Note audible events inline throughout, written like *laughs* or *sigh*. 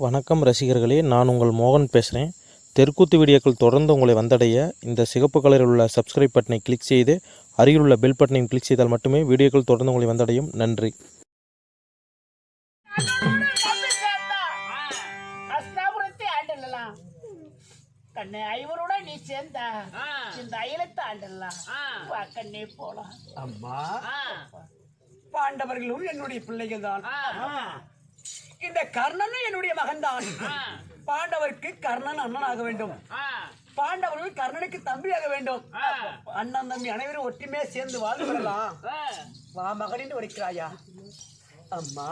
வணக்கம் ரசிகர்களே நான் உங்கள் மோகன் பேசுகிறேன் தெற்குத்து வீடியோக்கள் தொடர்ந்து உங்களை வந்தடைய இந்த சிகப்பு கலரில் உள்ள சப்ஸ்கிரைப் பட்டனை கிளிக் செய்து அருகில் உள்ள பெல் பட்டனையும் கிளிக் செய்தால் மட்டுமே வீடியோக்கள் தொடர்ந்து உங்களை வந்தடையும். நன்றி. கண்ணு ஐவரோட நீ சேர்ந்த இந்த அயலத்தை ஆண்டலாம் கண்ணே போலாம் அம்மா பாண்டவர்களும் என்னுடைய பிள்ளைகள் தான். இந்த கர்ணனும் என்னுடைய மகன் தான் பாண்டவருக்கு கர்ணன் அண்ணனாக வேண்டும். பாண்டவர்கள் கர்ணனுக்கு தம்பியாக வேண்டும். அண்ணன் தம்பி அனைவரும் ஒற்றுமையா சேர்ந்து வாழ்ந்து வரலாம். வா மகனின்னு உரைக்கிறாயா அம்மா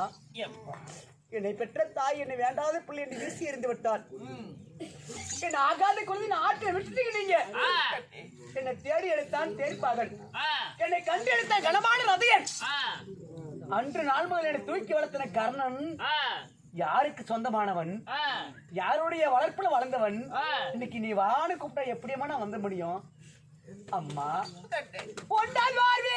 என்னை பெற்ற தாய் என்னை வேண்டாத பிள்ளை என்று வீசி எறிந்து விட்டாள். என் ஆகாத குழந்தை ஆற்றை விட்டுட்டீங்க நீங்க. என்னை தேடி எடுத்தான் தேர்ப்பாகன் என்னை கண்டு எடுத்த கனமான ரதையன் அன்று நாள் முதல் என்னை தூக்கி வளர்த்தன கர்ணன் யாருக்கு சொந்தமானவன் யாருடைய வளர்ப்புல வளர்ந்தவன் இன்னைக்கு நீ வான்னு கூப்பிட்டா எப்படியம்மா நான் வந்த முடியும்? அம்மா பொண்டால் வார்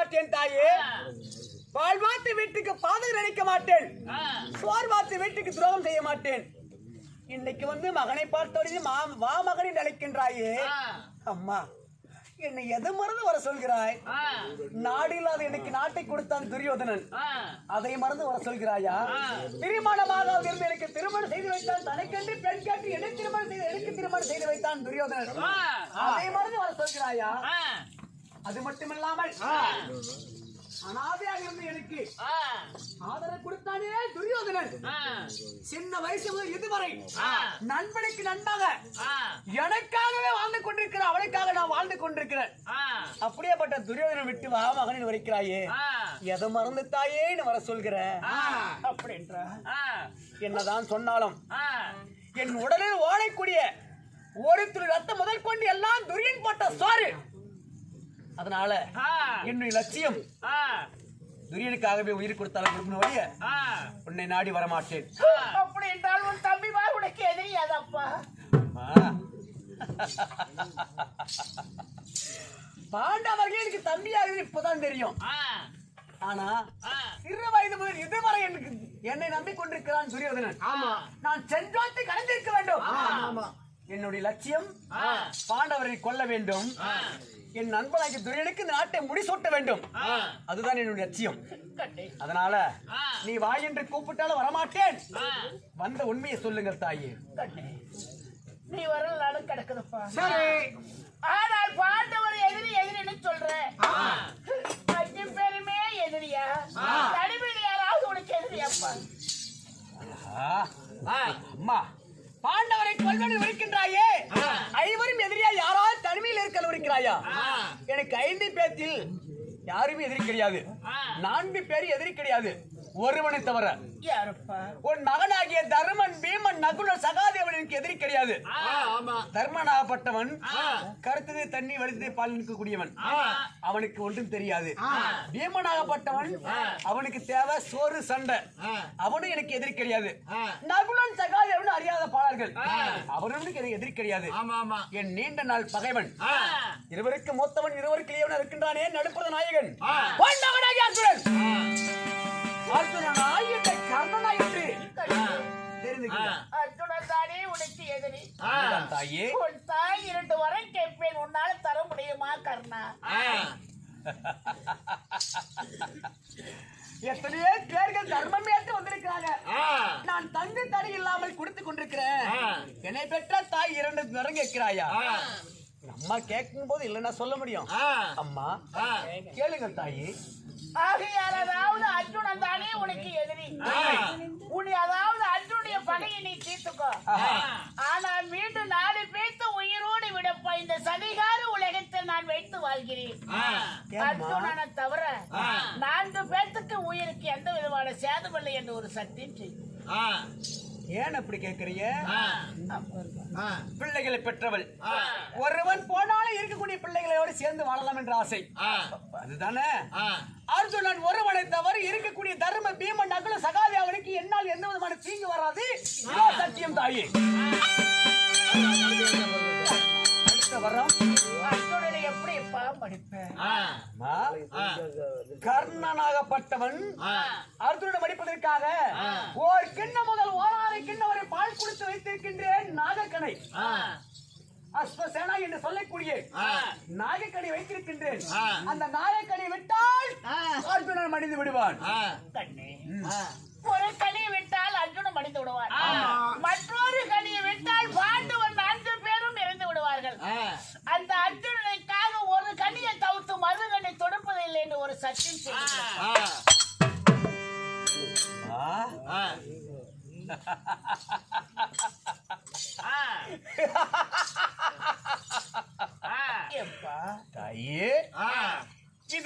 மாட்டேன் தாயே. வாழ்வாத்து வீட்டுக்கு பாதகம் நினைக்க மாட்டேன். சோர்வாத்து வீட்டுக்கு துரோகம் செய்ய மாட்டேன். இன்னைக்கு வந்து மகனை பார்த்தோடி மா வா மகனை நினைக்கின்றாயே அம்மா என்னை எது மறந்து வர சொல்கிறாய்? நாடு இல்லாத எனக்கு நாட்டை கொடுத்தான் துரியோதனன். அதை மறந்து வர சொல்கிறாயா? திருமணமாக இருந்து எனக்கு திருமணம் செய்து வைத்தான் தனக்கென்று பெண் கேட்டு எனக்கு திருமணம் செய்து எனக்கு திருமணம் செய்து வைத்தான் துரியோதனன். அதை மறந்து வர சொல்கிறாயா? அது மட்டுமில்லாமல் அனாதையாக இருந்து எனக்கு ஆதரவு கொடுத்தானே துரியோதனன். சின்ன வயசு முதல் இதுவரை நண்பனுக்கு நண்பாக எனக்காகவே வாழ்ந்து கொண்டிருக்கிறேன் அவனுக்காக நான் வாழ்ந்து கொண்டிருக்கிறேன். அப்படியேப்பட்ட துரியோதனை விட்டு வா மகனின் வரைக்கிறாயே. எதை மறந்து தாயேன்னு வர சொல்கிற? அப்படின்ற என்னதான் சொன்னாலும் என் உடலில் ஓடக்கூடிய ஒரு துளி ரத்தம் முதல் கொண்டு எல்லாம் துரியன் போட்ட சோறு. அதனால என்னுடைய லட்சியம் துரியனுக்காகவே உயிர் கொடுத்தாலும் ஒழிய உன்னை நாடி வரமாட்டேன். அப்படி என்றால் உன் தம்பி வா உனக்கு எதிரியாதப்பா. பாண்டவர்கள் எனக்கு தம்பியாக இப்பதான் தெரியும். ஆனா சிறு வயது முதல் இதுவரை எனக்கு என்னை நம்பிக்கொண்டிருக்கிறான் துரியோதனன் ஆமா. நான் சென்றோத்தை கடந்திருக்க வேண்டும். என்னுடைய லட்சியம் பாண்டவரை கொல்ல வேண்டும். என் நண்பனாகி துரியனுக்கு இந்த நாட்டை முடிசூட்ட வேண்டும். அதுதான் என்னுடைய லட்சியம். அதனால நீ வா என்று கூப்பிட்டாலும் வரமாட்டேன். வந்த உண்மையை சொல்லுங்கள் தாயே. நீ வரல கிடக்குதுப்பா. சரி. ஆனால் பாண்டவர் எதிரி எதிரின்னு சொல்றேன் அஞ்சு பேருமே எதிரியா? தனிமையில் யாராவது உனக்கு எதிரியாப்பா? ஆ, அம்மா பாண்டவரை கொல்வனை விழிக்கின்றாயே ஐவரும் எதிரியா யாராவது தனிமையில் இருக்க விழிக்கிறாயா எனக்கு ஐந்து பேத்தில் யாருமே எதிரி கிடையாது. நான்கு பேர் எதிரி கிடையாது. ஒருவனை தவிர உன் மகனாகிய தர்மன் பீமன் நகுலன் சகாதேவன் எனக்கு எதிரி கிடையாது. தர்மனாகப்பட்டவன் கருத்தது தண்ணி வலித்தது பால் நிற்கக்கூடியவன். அவனுக்கு ஒன்றும் தெரியாது. பீமனாகப்பட்டவன் அவனுக்கு தேவை சோறு சண்டை. அவனும் எனக்கு எதிரி கிடையாது. நகுலன் சகாதேவன் அறியாத பாடல்கள் அவனுக்கு எனக்கு எதிரி கிடையாது. என் நீண்ட நாள் பகைவன். இருவருக்கு மூத்தவன் இருவருக்கு இருக்கின்றானே நடுப்புற நாயகன். பாண்டவனாகிய அர்ஜுனன் அர்ஜுனன் ஆயுத கர்ணனாயிற்று தெரிந்துக்கிறேன் அர்ஜுனன் தானே உனக்கு எதிரி. தாயே. உன் தாய் இரண்டு வரை கேட்பேன். உன்னால தர முடியுமா கர்ணா? எத்தனையோ பேர்கள் தர்மம் ஏற்று வந்திருக்கிறாங்க. நான் தங்கு தடை இல்லாமல் கொடுத்து கொண்டிருக்கிறேன். என்னை பெற்ற தாய் இரண்டு நிறம் கேட்கிறாயா அம்மா கேட்கும் போது இல்லைன்னா சொல்ல முடியும். அம்மா கேளுங்க தாயி. ஆகையால் அதாவது அர்ஜுனன் தானே உனக்கு எதிரி. உன்னை அதாவது அர்ஜுனுடைய பகையை நீ தீர்த்துக்கோ. ஆனா மீண்டும் நாலு பேர்த்து உயிரோடு விடப்பா இந்த சதிகார உலகத்தில் நான் வைத்து வாழ்கிறேன். அர்ஜுனனை தவிர நான்கு பேர்த்துக்கு உயிருக்கு எந்த விதமான சேதமில்லை என்று ஒரு சத்தியம் செய்யும். ஏன் அப்படி கேக்குறீங்க? பிள்ளைகளை பெற்றவள். ஒருவன் போனாலும் இருக்கக்கூடிய பிள்ளைகளோடு சேர்ந்து வாழலாம் என்ற ஆசை. அதுதானே? அர்ஜுனன் ஒருவனை தவிர இருக்கக்கூடிய தர்ம பீமன் நகுல சகாதி அவனுக்கு என்னால் எந்த விதமான தீங்கு வராது. சத்தியம் தாயே. அடுத்த வரம். அர்ஜுனனை எப்படி எப்பா படிப்பேன்? கர்ணனாகப்பட்டவன் அர்ஜுனனை மடிப்பதற்காக ஓர் கிண்ணம் முதல் ஓராறு கிண்ணம் வரை பால் குடித்து வைத்திருக்கின்றேன் நாகக்கணை அஸ்வசேனா என்று சொல்லக்கூடிய நாகக்கணை வைத்திருக்கின்றேன். அந்த நாகக்கணை விட்டால் அர்ஜுனன் மடிந்து விடுவான். கண்ணே. ஒரு கனியை விட்டால் அர்ஜுனன் மடிந்து விடுவார் மற்றொரு கனியை விட்டால் பாண்டவன் நான்கு பேரும் இறந்து விடுவார்கள். அந்த அர்ஜுனனுக்காக ஒரு கனியை தவிர்த்து மறு கண்ணை தொடுப்பதில்லை என்று ஒரு சத்தியம் செய்கிறார்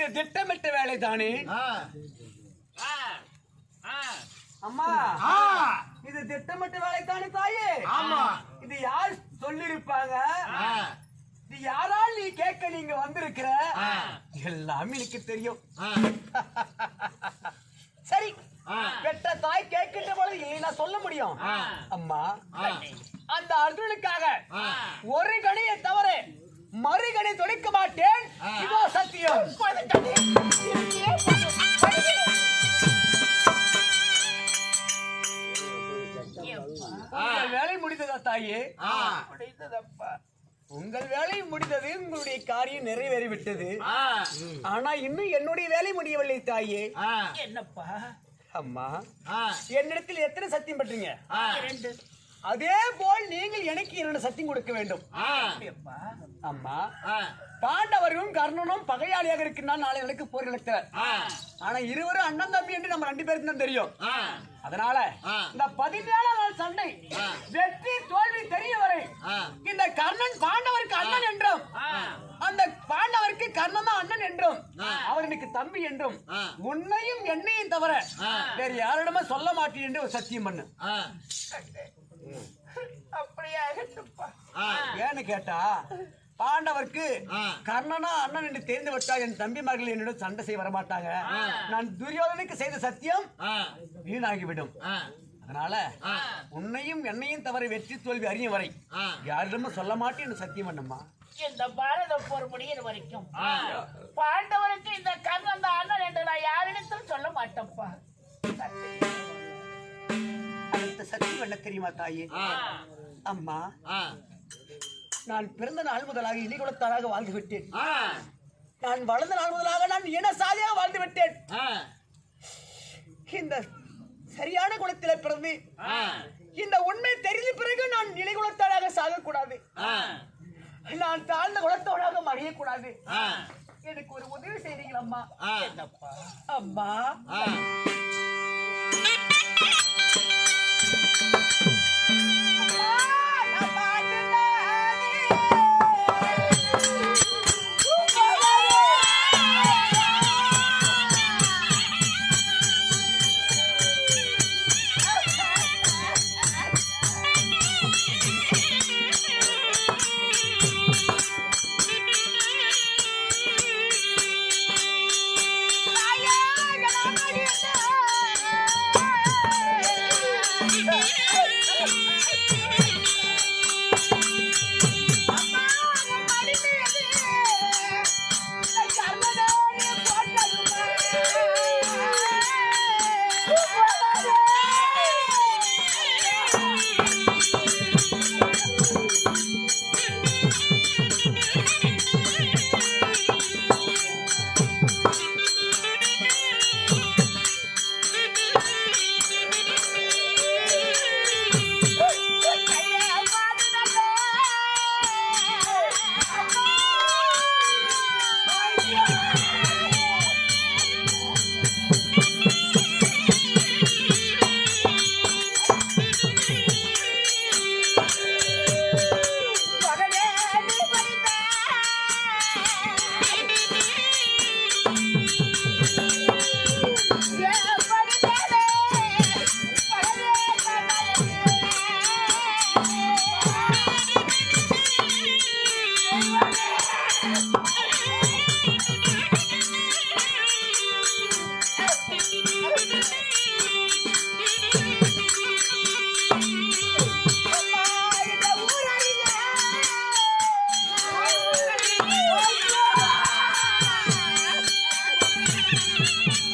இது திட்டமிட்ட வேலை தானே அம்மா இது திட்டமிட்ட வேலை தானே தாயே இது யார் சொல்லிருப்பாங்க? இது யாரால் நீ கேட்க நீங்க வந்திருக்கிற? எல்லாமே எனக்கு தெரியும். சரி. பெற்ற தாய் கேட்கின்ற பொழுது இல்லை நான் சொல்ல முடியும்? அம்மா அந்த அர்ஜுனுக்காக ஒரு தவிர மறு கணி தொடிக்க மாட்டேன் இதோ சத்தியம். வேலை முடிந்ததா தாயே? முடிந்ததப்பா. உங்கள் வேலை முடிந்தது உங்களுடைய காரியம் நிறைவேறிவிட்டது. ஆனா இன்னும் என்னுடைய வேலை முடியவில்லை தாயே. என்னப்பா? அம்மா என்னிடத்தில் எத்தனை சத்தியம் பெற்றீங்க இரண்டு. அதே போல் நீங்கள் எனக்கு இரண்டு சத்தியம் கொடுக்க வேண்டும். அம்மா பாண்டவரும் கர்ணனும் பகையாளியாக இருக்கின்றால் நாளை எனக்கு போர் நிலத்தவர் ஆனா இருவரும் அண்ணன் தம்பி என்று நம்ம ரெண்டு பேருக்கு தான் தெரியும். அதனால இந்த பதினேழாம் நாள் சண்டை வெற்றி தோல்வி தெரிய வரை இந்த கர்ணன் பாண்டவருக்கு அண்ணன் என்றும் அந்த பாண்டவருக்கு கர்ணன் தான் அண்ணன் என்றும் அவர் எனக்கு தம்பி என்றும் உன்னையும் என்னையும் தவிர வேறு யாரிடமே சொல்ல மாட்டேன் என்று ஒரு சத்தியம் பண்ணு. ஏன்னு கேட்டா பாண்டவருக்கு கர்ணனா அண்ணன் என்று தெரிந்து விட்டால் என் தம்பிமார்கள் என்னிடம் சண்டை செய்ய வரமாட்டாங்க. நான் துரியோதனுக்கு செய்த சத்தியம் வீணாகிவிடும். அதனால உன்னையும் என்னையும் தவிர வெற்றி தோல்வி அறியும் வரை யாரிடமும் சொல்ல மாட்டேன் என்று சத்தியம் பண்ணம்மா. இந்த பாரத போர் முடியிற வரைக்கும். பாண்டவருக்கு இந்த கர்ணன் அண்ணன் என்று நான் யாரிடத்திலும் சொல்ல மாட்டேன்ப்பா. அடுத்த சத்தியம் என்ன தெரியுமா தாயே? அம்மா நான் பிறந்த நாள் முதலாக இனி குலத்தாராக வாழ்ந்து விட்டேன் நான் வளர்ந்த நாள் முதலாக நான் இன சாதியாக வாழ்ந்து விட்டேன் இந்த சரியான குலத்திலே பிறந்து இந்த உண்மை தெரிந்த பிறகு நான் நிலைகுலத்தாராக சாகக்கூடாது. நான் தாழ்ந்த குலத்தோடாக மறையக்கூடாது எனக்கு ஒரு உதவி செய்றீங்களா அம்மா. அம்மா.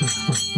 Mm-hmm. *laughs*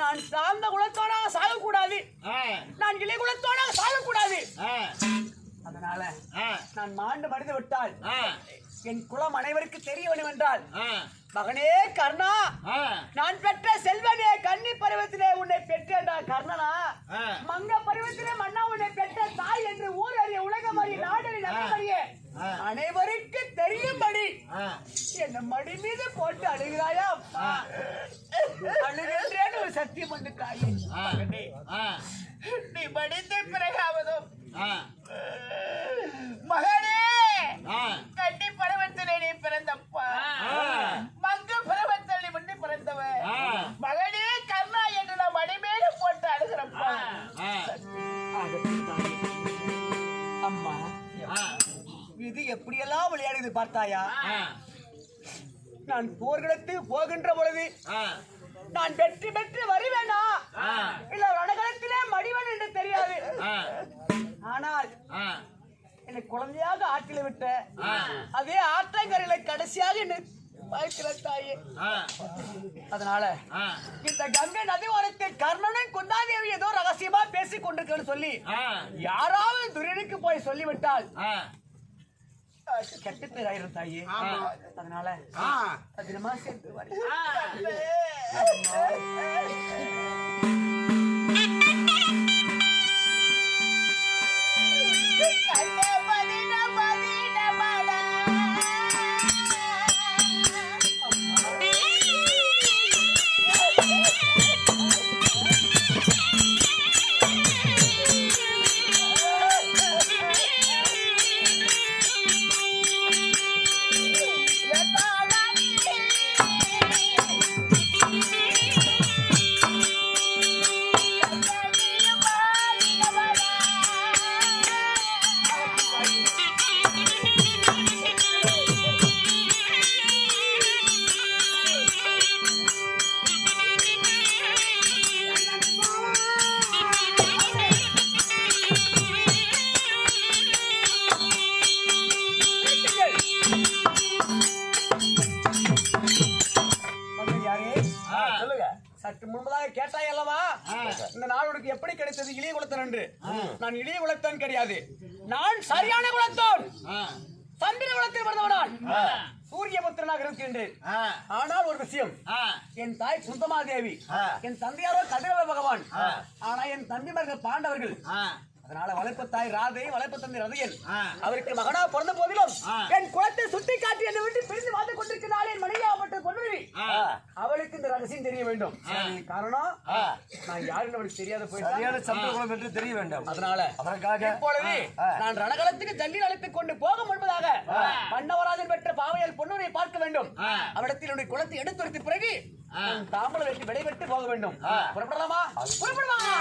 நான் சார்ந்த குலத்தோட சாகக்கூடாது. நான் இளைய குலத்தோட சாகக்கூடாது. அதனால நான் மாண்டு மடிந்து விட்டால் என் குலம் அனைவருக்கு தெரிய வேண்டும் என்றால் மகனே கர்ணா நான் பெற்ற செல்வனே கன்னி பருவத்திலே உன்னை பெற்றேன்டா கர்ணனா. மங்க பருவத்திலே மன்னா உன்னை பெற்ற தாய் என்று ஊர் அறிய உலகம் அறிய நாடறி அறிய அனைவருக்கு தெரியும்படி. என்ன மடி மீது போட்டு அழுகிறாயா? பண்ணு தாயே மகனே, நீ படித்த பிறகாவதும் மகனே! கட்டி பருவத்திலே நீ பிறந்தப்பா. மங்க பருவத்தில் நீ முன்னி பிறந்தவ மகனே கர்ணா என்று அடிமேல போட்டு அழுகிறப்பா. அம்மா இது எப்படியெல்லாம் விளையாடுது பார்த்தாயா? நான் போர்க்களத்துக்கு போகின்ற பொழுது நான் வெற்றி பெற்று குழந்தையாக ஆற்றில விட்ட அதே ஆற்றங்கரையில கடைசியாக என்ன பார்க்கிற தாயே. அதனால இந்த கங்கை நதி ஓரத்தில் கர்ணனும் குந்தாதேவி ஏதோ ரகசியமா பேசிக் கொண்டிருக்கன்னு சொல்லி யாராவது துரியனுக்கு போய் சொல்லிவிட்டால் கெட்டு பேர் ஆயிரும் தாயே. அதனால அதிகமா சேர்த்து நான் சரியான குலத்தோன். சந்திர குலத்தில் பிறந்தவனான். சூரிய புத்திரனாக இருக்கின்றேன். ஆனால் ஒரு விஷயம். என் தாய் சுந்தமா தேவி என் தந்தையாரோ கதிரவ பகவான். ஆனா என் தம்பிமார்கள் பாண்டவர்கள். அதனால வளைப்பு தாய் ராதை தந்தை ரதையன். அவருக்கு மகனா பிறந்த போதிலும் என் குலத்தை சுட்டி காட்டி என்னை விட்டு பிரிந்து வாழ்ந்து கொண்டிருக்கிறாள் என் மனைவியாகப்பட்ட பொன்னுவி அவளுக்கு இந்த ரகசியம் தெரிய வேண்டும். காரணம் நான் யாருன்னு அவளுக்கு தெரியாத போயிட்டேன் சந்திரகுலம் என்று தெரிய வேண்டும். அதனால அதற்காக இப்பொழுது நான் ரணகலத்துக்கு தண்ணீர் அழைத்துக் கொண்டு போக முன்பதாக மன்னவராஜன் பெற்ற பாவையால் பொன்னுரை பார்க்க வேண்டும். அவரிடத்தில் என்னுடைய குளத்தை எடுத்துரைத்த பிறகு நான் தாம்பலம் வெட்டி விடைபெற்று போக வேண்டும். புறப்படலாமா? புறப்படலாமா